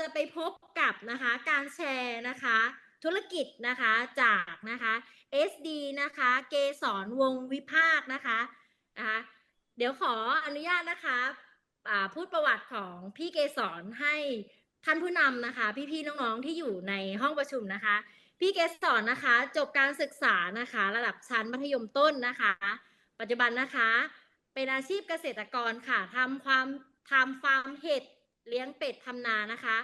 จะไปพบกับนะคะการแชร์นะคะธุรกิจนะคะจากนะคะ SD นะคะเกสรวงวิภาคนะคะนะคะเดี๋ยวขออนุญาตนะคะพูดประวัติของพี่เกสรให้ท่านผู้นำนะคะ พี่ๆน้องๆที่อยู่ในห้องประชุมนะคะ พี่เกสรนะคะ จบการศึกษานะคะ ระดับชั้นมัธยมต้นนะคะ ปัจจุบันนะคะ เป็นอาชีพเกษตรกรค่ะทำความทำฟาร์มเห็ด เลี้ยงเป็ดทำนานะคะ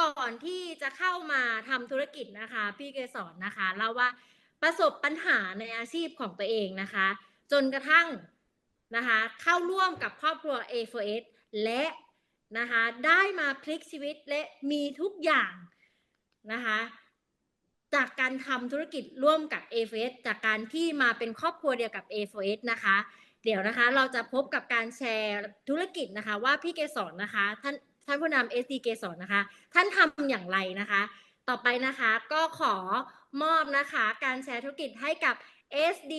ก่อนที่จะเข้ามาทำธุรกิจนะคะ พี่เกสรนนะคะเล่าว่าประสบปัญหาในอาชีพของตัวเองนะคะ จนกระทั่งนะคะ เข้าร่วมกับครอบครัว A4S และนะคะได้มาพลิกชีวิตและมีทุกอย่างนะคะจากการทำธุรกิจร่วมกับ A4S จากการที่มาเป็นครอบครัวเดียวกับ A4S นะคะ เดี๋ยวนะคะเราจะพบกับการแชร์ธุรกิจนะคะ ว่าพี่เกสรนะคะ ท่าน ท่านผู้นำ SD เกสรนะคะ ท่านทำอย่างไรนะคะ ต่อไปนะคะก็ขอมอบนะคะการแชร์ธุรกิจให้กับ SD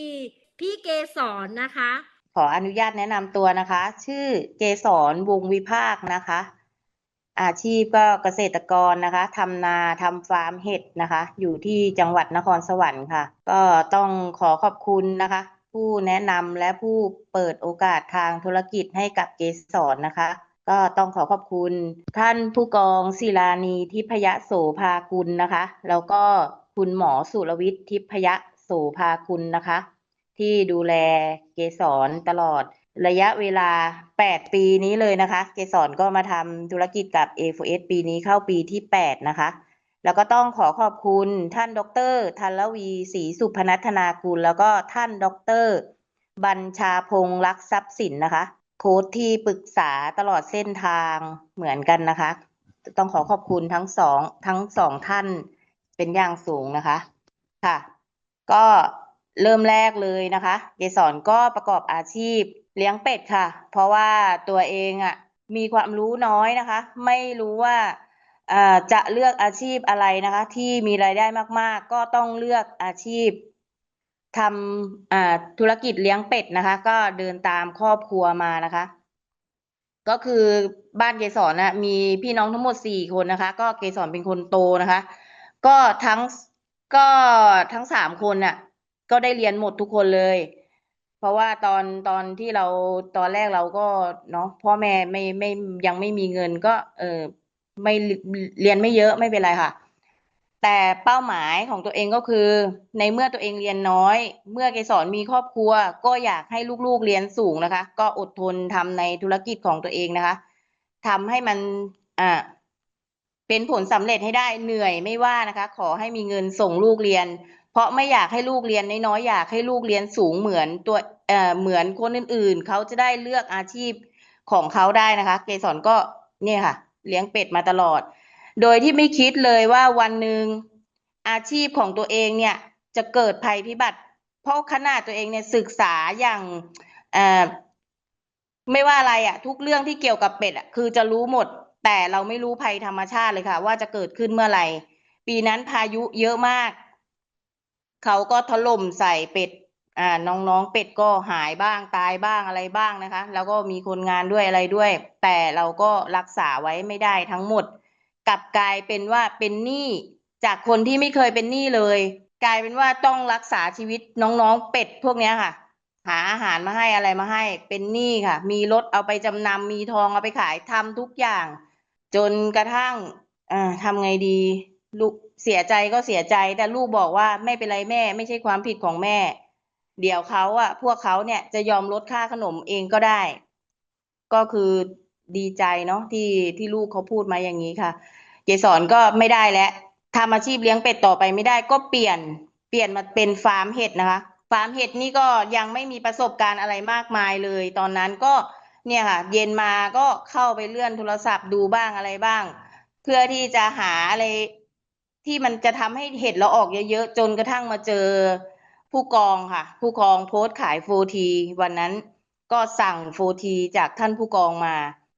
พี่เกสรนะคะ ขออนุญาตแนะนำตัวนะคะ ชื่อเกสรวงวิภาคนะคะ อาชีพก็เกษตรกรนะคะทำนาทำฟาร์มเห็ดนะคะ อยู่ที่จังหวัดนครสวรรค์ค่ะ ก็ต้องขอขอบคุณนะคะ ผู้แนะนำและผู้เปิดโอกาสทางธุรกิจให้กับเกสรนะคะ ก็ต้องขอขอบคุณท่านผู้กองศิลานีทิพยโสภากุลนะคะ แล้วก็คุณหมอสุรวิทย์ทิพยโสภากุลนะคะ ที่ดูแลเกสรตลอดระยะเวลา 8 ปีนี้เลยนะคะ เกสรก็มาทำธุรกิจกับ A4S ปีนี้เข้าปีที่ 8 นะคะ แล้วก็ต้องขอขอบคุณท่านดรธันลวีศรีสุพนัทนากุลแล้วก็ท่านดร บัญชาพงษ์รักทรัพย์สินนะคะ โค้ชที่ปรึกษาตลอดเส้นทางเหมือนกันนะคะ ต้องขอขอบคุณทั้งสองทั้งสองท่านเป็นอย่างสูงนะคะ ค่ะ ก็เริ่มแรกเลยนะคะเกสรก็ประกอบอาชีพเลี้ยงเป็ดค่ะ เพราะว่าตัวเองอะมีความรู้น้อยนะคะ ไม่รู้ว่าอ่าจะเลือกอาชีพอะไรนะคะ ที่มีรายได้มาก ๆ ก็ต้องเลือกอาชีพ ทำธุรกิจเลี้ยงเป็ดนะคะ ก็เดินตามครอบครัวมานะคะ ก็คือบ้านเกสรนะมีพี่น้องทั้งหมดสี่คนนะคะ ก็เกสรเป็นคนโตนะคะ ก็ทั้งก็ทั้งสามคนน่ะ ก็ได้เรียนหมดทุกคนเลย เพราะว่าตอนตอนที่เราตอนแรกเราก็เนาะพ่อแม่ไม่ไม่ยังไม่มีเงินก็ เออไม่เรียนไม่เยอะไม่เป็นไรค่ะ แต่เป้าหมายของตัวเองก็คือ ในเมื่อตัวเองเรียนน้อย เมื่อเกสรมีครอบครัว ก็อยากให้ลูกๆเรียนสูงนะคะ ก็อดทนทำในธุรกิจของตัวเองนะคะทำให้มันอ่าเป็นผลสำเร็จให้ได้เหนื่อยไม่ว่านะคะ ขอให้มีเงินส่งลูกเรียน เพราะไม่อยากให้ลูกเรียนน้อยๆอยากให้ลูกเรียนสูงเหมือนตัวเอ่อเหมือนคนอื่นๆ เขาจะได้เลือกอาชีพของเขาได้นะคะ เกสรก็เนี่ยค่ะ เลี้ยงเป็ดมาตลอด โดยที่ไม่คิดเลยว่าวันหนึ่งอาชีพของตัวเองเนี่ยจะเกิดภัยพิบัติ เพราะขนาดตัวเองเนี่ยศึกษาอย่างไม่ว่าอะไรอะทุกเรื่องที่เกี่ยวกับเป็ดอะคือจะรู้หมด แต่เราไม่รู้ภัยธรรมชาติเลยค่ะ ว่าจะเกิดขึ้นเมื่อไหร่ปีนั้นพายุเยอะมาก เขาก็ถล่มใส่เป็ดอ่าน้องๆเป็ดก็หายบ้างตายบ้างอะไรบ้างนะคะ แล้วก็มีคนงานด้วยอะไรด้วย แต่เราก็รักษาไว้ไม่ได้ทั้งหมด กลับกลายเป็นว่าเป็นหนี้จากคนที่ไม่เคยเป็นหนี้เลย กลายเป็นว่าต้องรักษาชีวิตน้องๆเป็ดพวกเนี้ยค่ะ หาอาหารมาให้อะไรมาให้เป็นหนี้ค่ะ มีรถเอาไปจำนำมีทองเอาไปขายทำทุกอย่าง จนกระทั่งอ่าทำไงดี ลูกเสียใจก็เสียใจ แต่ลูกบอกว่าไม่เป็นไรแม่ ไม่ใช่ความผิดของแม่ เดี๋ยวเขาอะพวกเขาเนี่ยจะยอมลดค่าขนมเองก็ได้ ก็คือดีใจเนาะที่ที่ลูกเขาพูดมาอย่างนี้ค่ะ เกสรก็ไม่ได้แล้วทำอาชีพเลี้ยงเป็ดต่อไปไม่ได้ ก็เปลี่ยนเปลี่ยนมาเป็นฟาร์มเห็ดนะคะฟาร์มเห็ดนี่ก็ยังไม่มีประสบการณ์อะไรมากมายเลย ตอนนั้นก็เนี่ยค่ะ เย็นมาก็เข้าไปเลื่อนโทรศัพท์ดูบ้างอะไรบ้าง เพื่อที่จะหาอะไรที่มันจะทำให้เห็ดเราออกเยอะๆจนกระทั่งมาเจอผู้กองค่ะ ผู้กองโพสต์ขายโฟทีวันนั้นก็สั่งโฟทีจากท่านผู้กองมา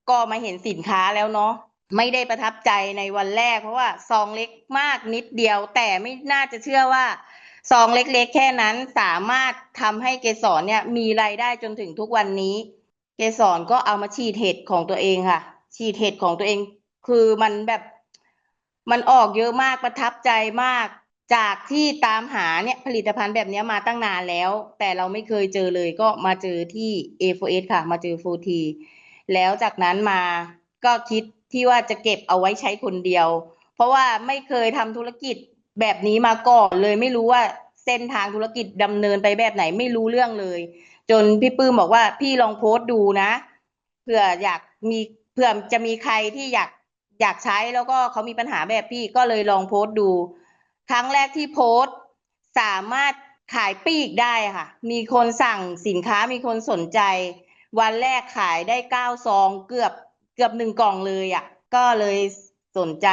ก็มาเห็นสินค้าแล้วเนาะ ไม่ได้ประทับใจในวันแรก เพราะว่าซองเล็กมากนิดเดียว แต่ไม่น่าจะเชื่อว่าซองเล็กๆ แค่นั้นสามารถทำให้เกสรเนี่ย มีรายได้จนถึงทุกวันนี้ เกสรก็เอามาฉีดเห็ดของตัวเองค่ะ ฉีดเห็ดของตัวเอง คือมันแบบมันออกเยอะมากประทับใจมาก จากที่ตามหาเนี่ยผลิตภัณฑ์แบบนี้มาตั้งนานแล้ว แต่เราไม่เคยเจอเลยก็มาเจอที่ A4S ค่ะ มาเจอ 4T แล้วจากนั้นมาก็คิด ที่ว่าจะเก็บเอาไว้ใช้คนเดียว เพราะว่าไม่เคยทำธุรกิจแบบนี้มาก่อนเลยไม่รู้ว่าเส้นทางธุรกิจดำเนินไปแบบไหนไม่รู้เรื่องเลย จนพี่ปื้มบอกว่าพี่ลองโพสต์ดูนะเผื่ออยากมีเผื่อจะมีใครที่อยากอยากใช้แล้วก็เขามีปัญหาแบบพี่ก็เลยลองโพสต์ดู ครั้งแรกที่โพสต์สามารถขายปีกได้ค่ะ มีคนสั่งสินค้ามีคนสนใจ วันแรกขายได้เก้าซองเกือบ เกือบหนึ่งกล่องเลยอะก็เลยสนใจ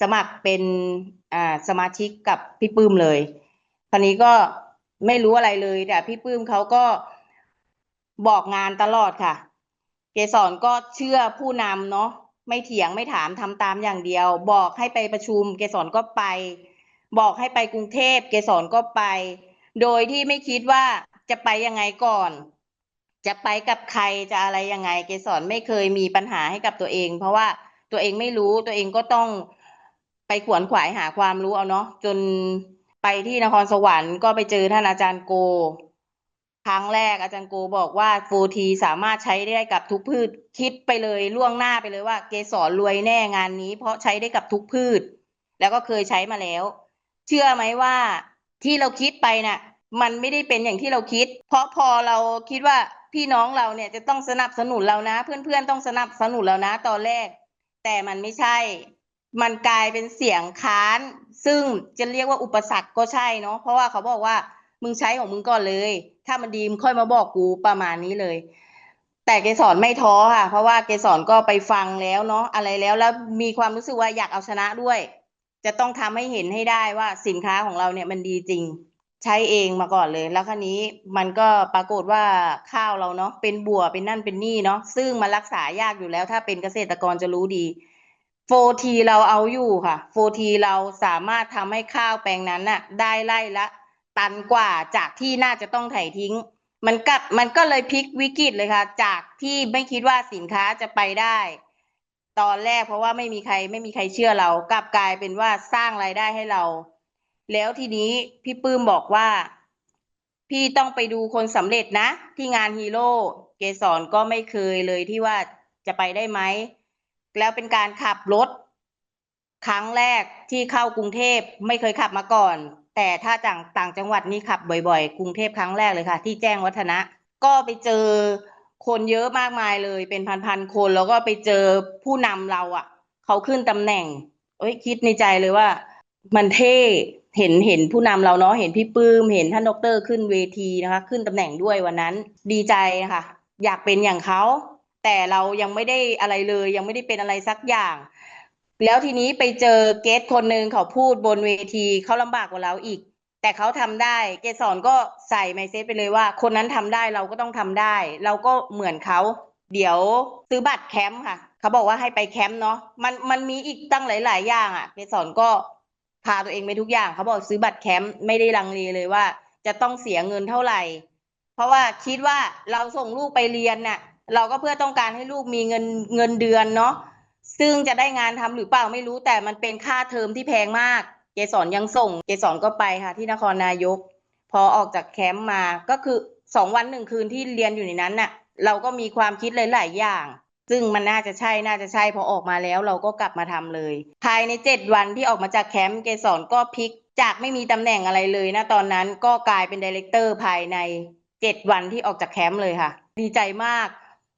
สมัครเป็นอ่าสมาชิกกับพี่ปื้มเลยคราวนี้ก็ไม่รู้อะไรเลยแต่พี่ปื้มเขาก็บอกงานตลอดค่ะ เกสรก็เชื่อผู้นำเนาะไม่เถียงไม่ถามทำตามอย่างเดียว บอกให้ไปประชุม เกสรก็ไป บอกให้ไปกรุงเทพเกสรก็ไป โดยที่ไม่คิดว่าจะไปยังไงก่อน จะไปกับใครจะอะไรยังไง เกสรไม่เคยมีปัญหาให้กับตัวเอง เพราะว่าตัวเองไม่รู้ตัวเองก็ต้องไปขวนขวายหาความรู้เอาเนาะจนไปที่นครสวรรค์ก็ไปเจอท่านอาจารย์โก ครั้งแรกอาจารย์โกบอกว่าโฟทีสามารถใช้ได้กับทุกพืช คิดไปเลยล่วงหน้าไปเลยว่า เกสรรวยแน่งานนี้ เพราะใช้ได้กับทุกพืช แล้วก็เคยใช้มาแล้ว เชื่อไหมว่าที่เราคิดไปน่ะ มันไม่ได้เป็นอย่างที่เราคิด เพราะพอเราคิดว่า พี่น้องเราเนี่ยจะต้องสนับสนุนเรานะ เพื่อนๆต้องสนับสนุนเรานะตอนแรก แต่มันไม่ใช่ มันกลายเป็นเสียงค้าน ซึ่งจะเรียกว่าอุปสรรคก็ใช่เนาะเพราะว่าเขาบอกว่ามึงใช้ของมึงก่อนเลย ถ้ามันดีมึงค่อยมาบอกกูประมาณนี้เลย แต่เกสรไม่ท้อค่ะ เพราะว่าเกสรก็ไปฟังแล้วเนาะอะไรแล้วแล้วมีความรู้สึกว่าอยากเอาชนะด้วย จะต้องทำให้เห็นให้ได้ว่าสินค้าของเราเนี่ยมันดีจริง ใช้เองมาก่อนเลย แล้วคราวนี้มันก็ปรากฏว่าข้าวเราเนาะเป็นบัวเป็นนั่นเป็นนี่เนาะซึ่งมันรักษายากอยู่แล้ว ถ้าเป็นเกษตรกรจะรู้ดีโฟทีเราเอาอยู่ค่ะโฟทีเราสามารถทำให้ข้าวแปลงนั้นน่ะ ได้ไล่ละ ตันกว่าจากที่น่าจะต้องไถทิ้ง มันกลับมันก็เลยพลิกวิกฤตเลยค่ะ จากที่ไม่คิดว่าสินค้าจะไปได้ ตอนแรกเพราะว่าไม่มีใครไม่มีใครเชื่อเรา กลับกลายเป็นว่าสร้างรายได้ให้เรา แล้วทีนี้พี่ปื้มบอกว่า พี่ต้องไปดูคนสำเร็จนะ ที่งานฮีโร่เกสรก็ไม่เคยเลยที่ว่าจะไปได้ไหม แล้วเป็นการขับรถ ครั้งแรกที่เข้ากรุงเทพไม่เคยขับมาก่อน แต่ถ้าต่างต่างจังหวัดนี่ขับบ่อยๆ กรุงเทพครั้งแรกเลยค่ะ ที่แจ้งวัฒนะ ก็ไปเจอคนเยอะมากมายเลย เป็นพันๆคนแล้วก็ไปเจอผู้นำเราอะ เขาขึ้นตำแหน่งเอ้ยคิดในใจเลยว่า มันเท่เห็นเห็นผู้นำเราเนาะเห็นพี่ปื้มเห็นท่านดอกเตอรขึ้นเวทีนะคะ ขึ้นตำแหน่งด้วยวันนั้น ดีใจนะคะอยากเป็นอย่างเขาแต่เรายังไม่ได้อะไรเลย ยังไม่ได้เป็นอะไรสักอย่าง แล้วทีนี้ไปเจอเกสคนหนึ่งเขาพูดบนเวทีเขาลำบากกว่าเราอีก แต่เขาทำได้ เกสรก็ใส่ไมเซ็ตไปเลยว่า คนนั้นทำได้เราก็ต้องทำได้ เราก็เหมือนเขาเดี๋ยวซื้อบัตรแคมป์ค่ะ เขาบอกว่าให้ไปแคมป์เนาะมันมันมีอีกตั้งหลาย ๆ อย่างอะเกสรก็ พาตัวเองไปทุกอย่างเขาบอกซื้อบัตรแคมป์ไม่ได้ลังเลเลยว่า จะต้องเสียเงินเท่าไหร่ เพราะว่าคิดว่าเราส่งลูกไปเรียนน่ะ เราก็เพื่อต้องการให้ลูกมีเงินเงินเดือนเนาะซึ่งจะได้งานทำหรือเปล่าไม่รู้แต่มันเป็นค่าเทอมที่แพงมากเกสรยังส่งเกสรก็ไปค่ะ ที่นครนายก พอออกจากแคมป์มาก็คือสองวันหนึ่งคืนที่เรียนอยู่ในนั้นน่ะ เราก็มีความคิดหลาย ๆ อย่าง ซึ่งมันน่าจะใช่น่าจะใช่พอออกมาแล้วเราก็กลับมาทำเลย ภายในเจ็ดวันที่ออกมาจากแคมป์เกสรก็พลิกจากไม่มีตำแหน่งอะไรเลยนะตอนนั้นก็กลายเป็นดีเลกเตอร์ภายในเจ็ดวันที่ออกจากแคมป์เลยค่ะ ดีใจมาก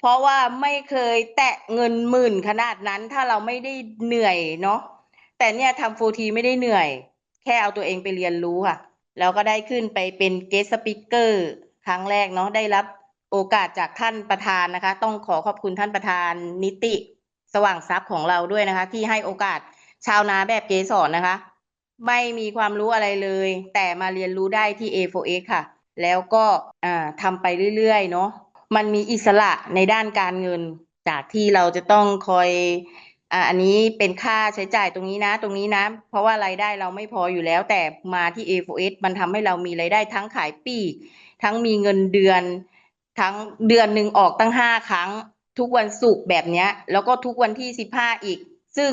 เพราะว่าไม่เคยแตะเงินหมื่นขนาดนั้นถ้าเราไม่ได้เหนื่อยเนาะแต่เนี่ยทำโฟทีไม่ได้เหนื่อย แค่เอาตัวเองไปเรียนรู้ค่ะ แล้วก็ได้ขึ้นไปเป็นเกสต์สปิเกอร์ครั้งแรกเนาะได้รับ โอกาสจากท่านประธานนะคะ ต้องขอขอบคุณท่านประธานนิติสว่างทรัพย์ของเราด้วยนะคะ ที่ให้โอกาสชาวนาแบบเกสรนะคะ ไม่มีความรู้อะไรเลย แต่มาเรียนรู้ได้ที่ A4X ค่ะ แล้วก็ทำไปเรื่อยๆ เนาะมันมีอิสระในด้านการเงิน จากที่เราจะต้องคอยอันนี้เป็นค่าใช้จ่ายตรงนี้นะ ตรงนี้นะ เพราะว่ารายได้เราไม่พออยู่แล้ว แต่มาที่ A4S มันทำให้เรามีรายได้ทั้งขายปีก ทั้งมีเงินเดือน ทั้งเดือนหนึ่งออกตั้งห้าครั้ง ทุกวันศุกร์แบบเนี้ย แล้วก็ทุกวันที่สิบห้าอีก ซึ่ง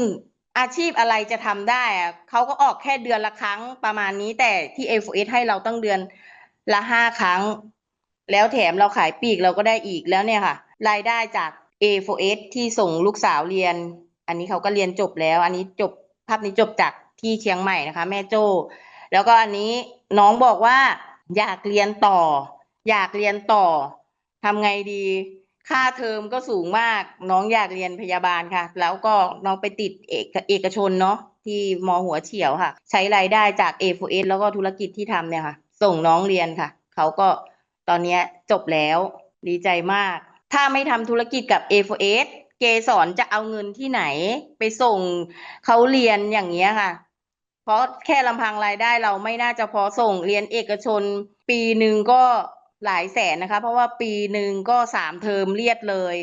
อาชีพอะไรจะทำได้เขาก็ออกแค่เดือนละครั้งประมาณนี้แต่ที่ A4S ให้เราตั้งเดือนละห้าครั้ง แล้วแถมเราขายปีกเราก็ได้อีกแล้วเนี่ยค่ะ รายได้จาก A4S ที่ส่งลูกสาวเรียน อันนี้เขาก็เรียนจบแล้ว อันนี้จบภาพนี้จบจากที่เชียงใหม่นะคะ แม่โจ้แล้วก็อันนี้น้องบอกว่าอยากเรียนต่อ อยากเรียนต่อ ทำไงดี ค่าเทอมก็สูงมาก น้องอยากเรียนพยาบาลค่ะ แล้วก็น้องไปติดเอกเอกชนเนาะที่มหัวเฉียวค่ะ ใช้รายได้จาก A4S แล้วก็ธุรกิจที่ทำเนี่ยค่ะ ส่งน้องเรียนค่ะ เขาก็ตอนนี้จบแล้วดีใจมาก ถ้าไม่ทำธุรกิจกับ A4S เกสรจะเอาเงินที่ไหน ไปส่งเขาเรียนอย่างเงี้ยค่ะ เพราะแค่ลำพังรายได้เราไม่น่าจะพอส่งเรียนเอกชน ปีหนึ่งก็ หลายแสนนะคะ เพราะว่าปีหนึ่งก็สามเทอมเรียดเลย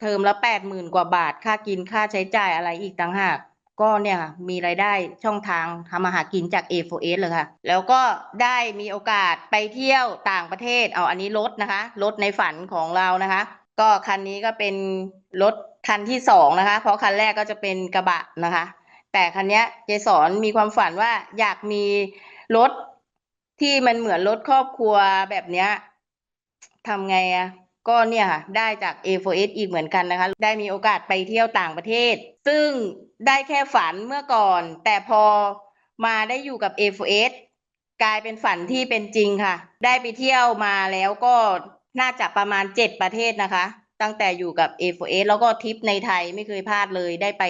เทอมละแปดหมื่นกว่าบาท ค่ากินค่าใช้จ่ายอะไรอีกต่างหาก ก็เนี่ยค่ะมีรายได้ช่องทางทำมาหากินจาก A4S เลยค่ะ แล้วก็ได้มีโอกาสไปเที่ยวต่างประเทศ เอาอันนี้รถนะคะ รถในฝันของเรานะคะ ก็คันนี้ก็เป็นรถคันที่สองนะคะ เพราะคันแรกก็จะเป็นกระบะนะคะ แต่คันนี้เจสอนมีความฝันว่าอยากมีรถ ที่มันเหมือนรถครอบครัวแบบเนี้ยทำไงอะก็เนี่ยค่ะ ได้จาก A4S อีกเหมือนกันนะคะ ได้มีโอกาสไปเที่ยวต่างประเทศ ซึ่งได้แค่ฝันเมื่อก่อน แต่พอมาได้อยู่กับ A4S กลายเป็นฝันที่เป็นจริงค่ะ ได้ไปเที่ยวมาแล้วก็น่าจะประมาณเจ็ดประเทศนะคะ ตั้งแต่อยู่กับ A4S แล้วก็ทริปในไทยไม่เคยพลาดเลยได้ไป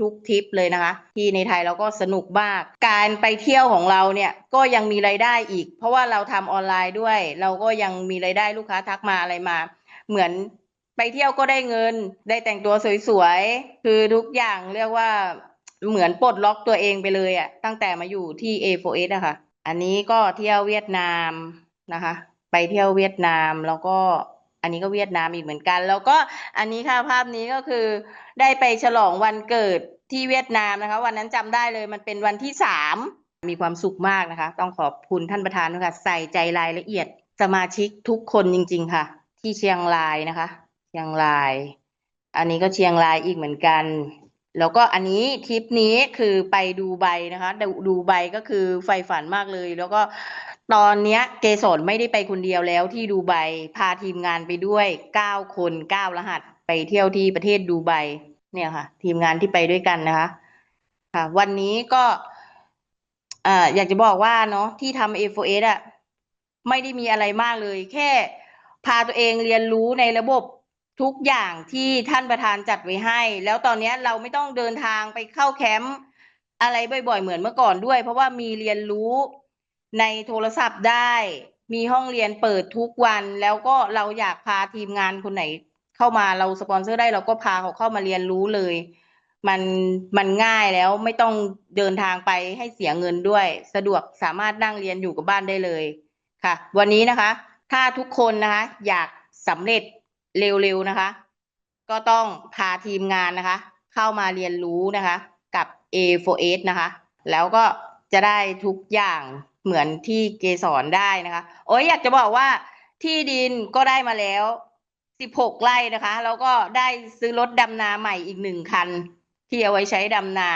ทุกทริปเลยนะคะ ที่ในไทยเราก็สนุกมาก การไปเที่ยวของเราเนี่ยก็ยังมีรายได้อีก เพราะว่าเราทำออนไลน์ด้วย เราก็ยังมีรายได้ลูกค้าทักมาอะไรมา เหมือนไปเที่ยวก็ได้เงิน ได้แต่งตัวสวยๆ คือทุกอย่างเรียกว่าเหมือนปลดล็อกตัวเองไปเลยอะตั้งแต่มาอยู่ที่ A4S อะค่ะ อันนี้ก็เที่ยวเวียดนามนะคะ ไปเที่ยวเวียดนามแล้วก็ อันนี้ก็เวียดนามอีกเหมือนกัน แล้วก็อันนี้ค่ะภาพนี้ก็คือได้ไปฉลองวันเกิดที่เวียดนามนะคะ วันนั้นจำได้เลยมันเป็นวันที่สามมีความสุขมากนะคะ ต้องขอบคุณท่านประธานด้วยค่ะใส่ใจรายละเอียดสมาชิกทุกคนจริง ๆ ค่ะ ที่เชียงรายนะคะ เชียงราย อันนี้ก็เชียงรายอีกเหมือนกัน แล้วก็อันนี้ทริปนี้คือไปดูไบนะคะ ดูดูไบก็คือใฝ่ฝันมากเลย แล้วก็ ตอนเนี้ยเกสรไม่ได้ไปคนเดียวแล้วที่ดูไบพาทีมงานไปด้วยเก้าคนเก้ารหัสไปเที่ยวที่ประเทศดูไบเนี่ยค่ะ ทีมงานที่ไปด้วยกันนะคะ ค่ะ วันนี้ก็อ่าอยากจะบอกว่าเนาะที่ทำ A4S อะไม่ได้มีอะไรมากเลย แค่พาตัวเองเรียนรู้ในระบบทุกอย่างที่ท่านประธานจัดไว้ให้ แล้วตอนนี้เราไม่ต้องเดินทางไปเข้าแคมป์อะไรบ่อยๆ เหมือนเมื่อก่อนด้วย เพราะว่ามีเรียนรู้ ในโทรศัพท์ได้ มีห้องเรียนเปิดทุกวัน แล้วก็เราอยากพาทีมงานคนไหนเข้ามาเราสปอนเซอร์ได้เราก็พาเขาเข้ามาเรียนรู้เลย มันมันง่ายแล้วไม่ต้องเดินทางไปให้เสียเงินด้วย สะดวกสามารถนั่งเรียนอยู่กับบ้านได้เลยค่ะ วันนี้นะคะ ถ้าทุกคนนะคะ อยากสำเร็จเร็วๆนะคะ ก็ต้องพาทีมงานนะคะ เข้ามาเรียนรู้นะคะ กับ A4S นะคะ แล้วก็จะได้ทุกอย่าง เหมือนที่เกสรได้นะคะ โอ้ยอยากจะบอกว่าที่ดินก็ได้มาแล้ว16ไร่นะคะ แล้วก็ได้ซื้อรถดำนาใหม่อีกหนึ่งคัน ที่เอาไว้ใช้ดำนา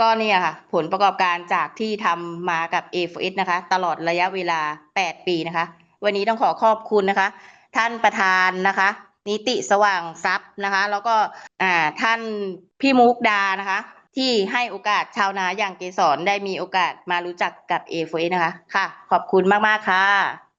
ก็เนี่ยค่ะ ผลประกอบการจากที่ทำมากับ A4S นะคะ ตลอดระยะเวลา 8 ปีนะคะ วันนี้ต้องขอขอบคุณนะคะ ท่านประธานนะคะ นิติสว่างทรัพย์นะคะ แล้วก็อ่าท่านพี่มุกดานะคะ ที่ให้โอกาสชาวนาอย่างเกสรได้มีโอกาสมารู้จักกับ A4S นะคะ ค่ะ ขอบคุณมาก ๆ ค่ะ